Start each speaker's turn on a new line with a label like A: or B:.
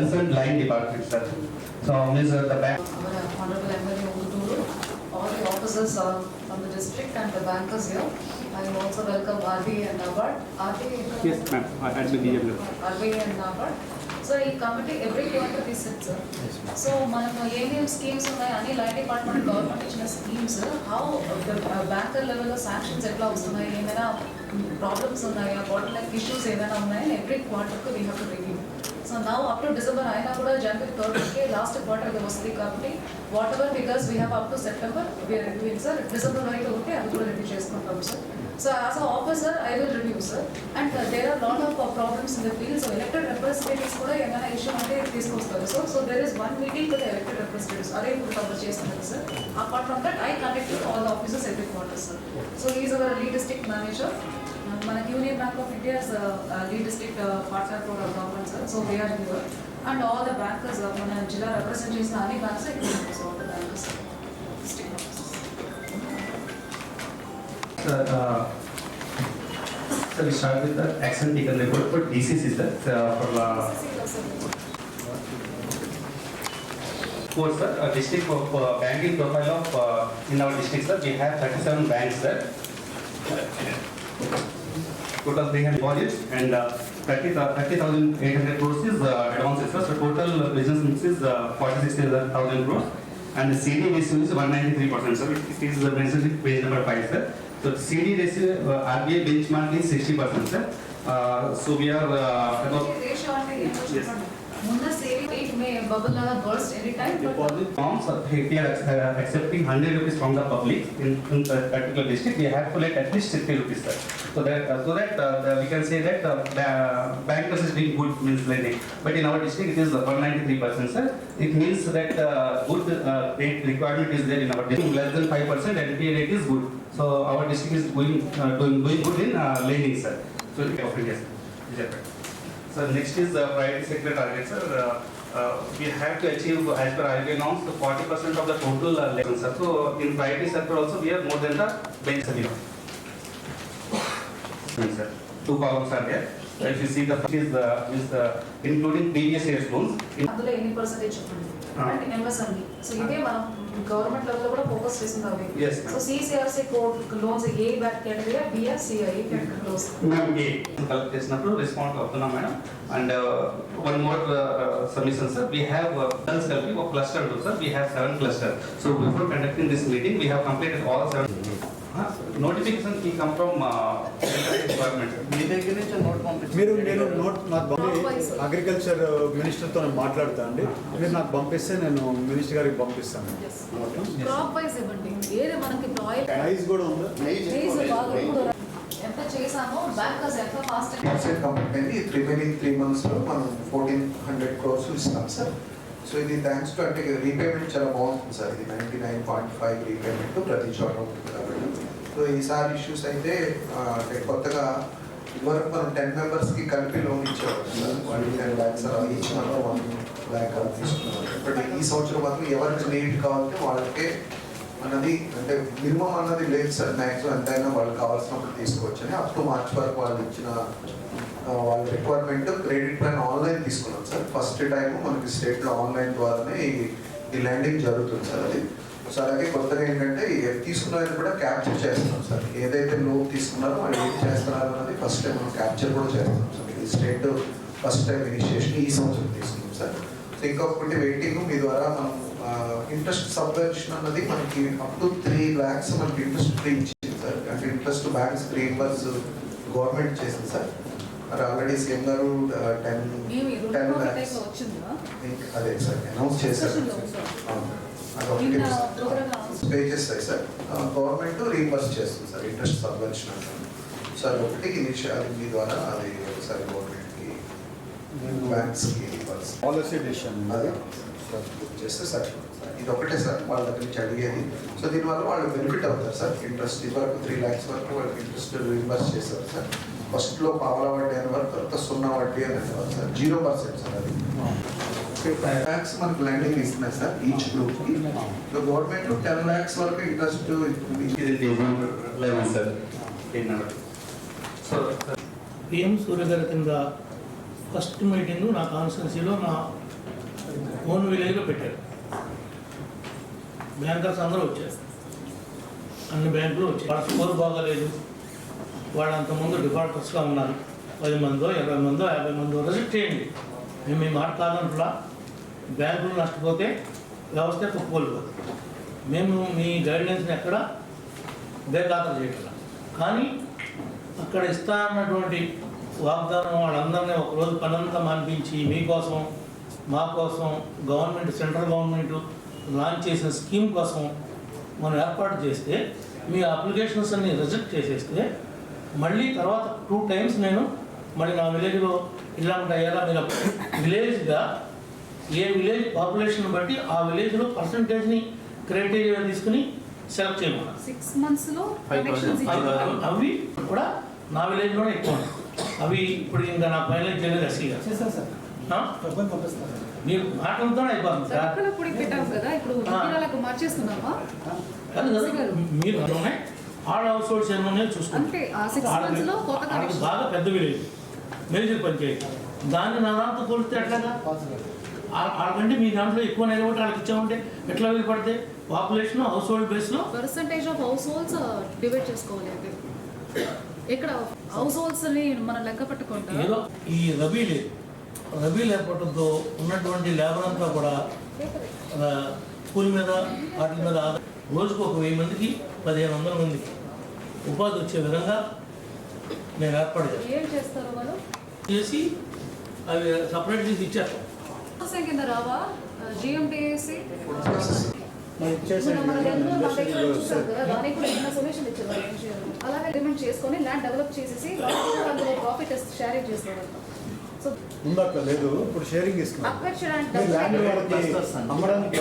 A: concerned line department, sir. So, Ms. uh, the bank,
B: Honorable MLA Unguturu, all the officers uh, from the district and the bankers here. I also welcome RBI and NABARD. RBI.
C: Yes, ma'am, I had the DW.
B: RBI and NABARD. So ఈ committee every quarter తీసేది sir so మనకు ఏమేమి schemes ఉన్నాయి అన్ని line department government ఇచ్చిన schemes how banker లెవెల్లో sanctions ఎట్లా వస్తున్నాయి ఏమైనా ప్రాబ్లమ్స్ ఉన్నాయా బాటిల్ లైక్ ఇష్యూస్ ఏమైనా ఉన్నాయా every క్వార్టర్కి we have to review so now up to December అయినా కూడా జనవరి థర్డ్కి లాస్ట్ క్వార్టర్కి వస్తుంది కాబట్టి whatever figures we have up to September we are reviewing sir December వరకు ఉంటే అది కూడా రివ్యూ చేసుకుంటాం sir so as a officer I will review sir and there are lot of problems in the field so elected representatives కూడా ఏమైనా issue అంటే తీసుకొస్తారు sir so there is one meeting with elected representatives అదే ఇప్పుడు cover చేస్తున్నారు sir apart from that I connect all officers every quarter sir so is our lead district manager మనకి Union Bank of India's lead district partner for government sir so we are here and all the bankers మన జిల్లా represent చేసిన అన్ని banks ఇక్కడ so all the bankers district officers
A: sir, uh, sir, we start with the action taken report for DCC, sir, uh, for, uh, for, sir, uh, district of uh, banking profile of, uh, in our district, sir, we have thirty-seven banks, sir. total they have deposits and uh, 30,800 30, crores is uh, advance interest. So total business mix is uh, 46,000 crores and the CD ratio is 193%. So it is the benchmark page number 5, sir. So CD ratio, uh, RBI benchmark is 60%, sir. Uh, so we are uh, about...
B: Yes. may bubble or burst any time.
A: Deposit forms, if we are uh, accepting 100 rupees from the public in, in the particular district, we have to let at least 50 rupees there. So that, uh, so that uh, we can say that uh, the bankers is doing good means lending. But in our district, it is 193%, sir. It means that uh, good uh, rate requirement is there in our district. Less than 5% NPA rate is good. So our district is going, uh, doing, doing good in uh, lending, sir. So, of India, sir. Sir, next is uh, priority sector target, sir. Uh, We have to achieve, as per RBI norms, the forty percent of the total uh, lessons, sir. So in priority sector also, we are more than the bench, sir. Two columns are there. If you see the first is the, is the including previous year's loans.
B: అందులో ఎన్ని percentage
A: Ah.
B: So ఇదే మనం government level కూడా focus చేసింది అవి
A: Yes, ma'am.
B: So CCRC code loans A back category BR CI category loans
A: Ma'am, A. Collect చేసినప్పుడు respond అవుతున్నాం madam and one more submission sir we have girls కలిపి ఒక cluster ఉంటుంది sir we have seven cluster so before conducting this meeting we have completed all seven notification ఈ come from department
D: మీ దగ్గర నుంచి note పంపించి
E: మీరు నేను నోట్ నాకు. అగ్రికల్చర్ మినిస్టర్తో నేను మాట్లాడతా అండి. మీరు నాకు పంపిస్తే నేను మినిస్టర్ గారికి పంపిస్తాను.
B: క్రాప్ వైజ్ ఇవ్వండి. ఏది మనకి ఆయిల్
E: ప్రైస్ కూడా ఉందా?
B: ఎంత చేసామో బ్యాంకర్స్ ఎంత ఫాస్ట్
D: కంప్లీట్ అయింది రిమైనింగ్ త్రీ మంత్స్లో మనం ఫోర్టీన్ హండ్రెడ్ క్రోర్స్ ఇస్తాం సార్ సో ఇది థ్యాంక్స్ టు అంటే రీపేమెంట్ చాలా బాగుంటుంది సార్. ఇది ninety nine point five repayment ప్రతి చోట ఉంటుంది కాబట్టి. సో ఈసారి ఇష్యూస్ అయితే అంటే కొత్తగా ఇదివరకు మనం టెన్ మెంబర్స్కి కలిపి లోన్ ఇచ్చేవాళ్ళం సార్. వన్ టెన్ ల్యాక్స్ అలా ఈచ్ మంత్ వన్ ల్యాక్ అలా తీసుకున్నాం ఇప్పుడు ఈ సంవత్సరం మాత్రం ఎవరికి నీట్ కావాలంటే వాళ్ళకే అన్నది అంటే మినిమం అన్నది లేదు సార్. మ్యాక్సిమం ఎంతైనా వాళ్ళు కావాల్సినప్పుడు తీసుకోవచ్చు అని అప్ టు మార్చ్ వరకు వాళ్ళు ఇచ్చిన వాళ్ళ రిక్వైర్మెంట్ క్రెడిట్ ప్లాన్ ఆన్లైన్ తీసుకున్నాం సార్. ఫస్ట్ టైం మనకి స్టేట్లో ఆన్లైన్ ద్వారానే ఈ- ల్యాండింగ్ జరుగుతుంది సార్ అది. సో అలాగే కొత్తగా ఏంటంటే తీసుకున్నది తీసుకున్న కూడా క్యాప్చర్ చేస్తున్నాం సార్. ఏదైతే లోన్ తీసుకున్నారో వాళ్ళు ఏం చేస్తున్నారు అన్నది ఫస్ట్ టైం మనం క్యాప్చర్ కూడా చేస్తున్నాం సార్. ఇది స్టేట్ ఫస్ట్ టైం ఇనిషియేషన్ ఈ సంవత్సరం తీసుకున్నాం సార్. సో ఇంకొకటి వెయిటింగ్ మీ ద్వారా మనం ఇంట్రెస్ట్ సబ్వెన్షన్ అన్నది మనకి అప్ టు త్రీ ల్యాక్స్ మనకి ఇంట్రెస్ట్ ఫ్రీ ఇచ్చింది సార్. అంటే ఇంట్రెస్ట్ బ్యాంక్స్ రీంబర్స్ గవర్నమెంట్ చేసింది సార్. మరి
B: already
D: CM
B: garu
D: ten
B: ten lakhs
D: అదే సార్ అనౌన్స్ చేశారు. పే చేస్తాయి సార్. గవర్నమెంట్ రీంబర్స్ చేస్తుంది సార్ ఇంట్రెస్ట్ సబ్వెన్షన్ అంటారు సార్ ఒకటి ఇనిషియల్ మీ ద్వారా అది ఒకసారి గవర్నమెంట్కి బ్యాంక్స్కి రీంబర్స్
E: పాలసీ డిసిషన్
D: అది. చేస్తే సార్ ఇది ఒకటే సార్ వాళ్ళ దగ్గర నుంచి అడిగేది. సో దీనివల్ల వాళ్ళు బెనిఫిట్ అవుతారు సార్ ఇంట్రెస్ట్ ఇదివరకు త్రీ ల్యాక్స్ వరకు వాళ్ళకి ఇంట్రెస్ట్ రీంబర్స్ చేశారు సార్. ఫస్ట్లో పావలా వడ్డీ అనే వరకు తర్వాత సున్నా వడ్డీ అని అనేవారు సార్ జీరో పర్సెంట్ సార్ అది. బ్యాంక్స్ మనకు లెండింగ్ ఇస్తున్నాయి సార్ ఈచ్ గ్రూప్కి గవర్నమెంట్ టెన్ ల్యాక్స్ వరకు ఇంట్రెస్ట్
C: పిఎం సూర్య గారి కింద ఫస్ట్ మీటింగ్ నా కాన్స్టిట్యున్సీలో నా ఓన్ విలేజ్లో పెట్టారు. బ్యాంకర్స్ అందరూ వచ్చారు. అన్ని బ్యాంకులు వచ్చాయి. వాళ్ళ స్కోర్ బాగాలేదు. వాళ్ళు అంతకుముందు డిఫాల్టర్స్గా ఉన్నారు. పది మందో ఇరవై మందో యాభై మందో రిజెక్ట్ చేయండి. మేము మీ మాట కాదంట్లా బ్యాంకులు నష్టపోతే వ్యవస్థ కోల్పోదు మేము మీ గైడ్లైన్స్ని ఎక్కడ? బేఖాతలు చేయట్లా కానీ అక్కడ ఇస్తా అన్నటువంటి వాగ్దానం వాళ్ళందరినీ ఒకరోజు పనంతా మాన్పించి మీకోసం మా కోసం గవర్నమెంట్ సెంట్రల్ గవర్నమెంట్ లాంచ్ చేసిన స్కీమ్ కోసం మనం ఏర్పాటు చేస్తే మీ అప్లికేషన్స్ అన్ని రిజెక్ట్ చేసేస్తే మళ్ళీ తర్వాత టూ టైమ్స్ నేను మళ్ళీ నా విలేజ్లో ఇలాంటి అయ్యేలా మీరు విలేజ్గా ఏ విలేజ్ పాపులేషన్ బట్టి ఆ విలేజ్లో పర్సంటేజ్ని క్రైటీరియా తీసుకుని సెలెక్ట్ చేయమన్నారు.
B: సిక్స్ మంత్స్లో కనెక్షన్స్
C: అవి- కూడా నా విలేజ్లోనే ఎక్కువ. అవి ఇప్పుడు ఇంకా నా ఫైనల్ చేయలేదు ఎస్సీగా మీరు మాటలతోనే అయిపోతుంది సార్. మీరు ఆడ హౌస్ హోల్డ్స్ ఉన్నాయో చూసుకోండి బాగా పెద్ద విలేజ్ మేజర్ పంచాయతీ దాన్ని నా దాంతో పోలిస్తే ఎట్లాగా ఆడకంటే మీ దాంట్లో ఎక్కువ నిలబడి వాళ్ళకి ఇచ్చామంటే ఎట్లా వీలు పడితే పాపులేషన్ హౌస్ హోల్డ్ బేస్లో
B: percentage of households divide చేసుకోవాలి అంటే ఇక్కడ హౌస్ హోల్డ్స్ని మనం లెక్క పెట్టుకుంటా?
C: ఏదో ఈ రబీ లేదు రబీ లేకపోవడంతో ఉన్నటువంటి లేబర్ అంతా కూడా కూలి మీద వాటి మీద రోజుకు ఒక వెయ్యి మందికి పదిహేను వందల మందికి ఉపాధి వచ్చే విధంగా నేను ఏర్పాటు చేస్తాను చేసి అవి సపరేట్ చేసి ఇచ్చారు.
B: అలాగే చేసుకొని ల్యాండ్ డెవలప్ చేసేసి ప్రాఫిట్ షేరింగ్ చేస్తారంట
E: అట్లా లేదు. ఇప్పుడు షేరింగ్ ఇస్తున్నాం
B: అక్వైర్ చేయడానికి
E: ల్యాండ్
B: డబ్బులు
E: వాళ్ళకి అమ్మడానికి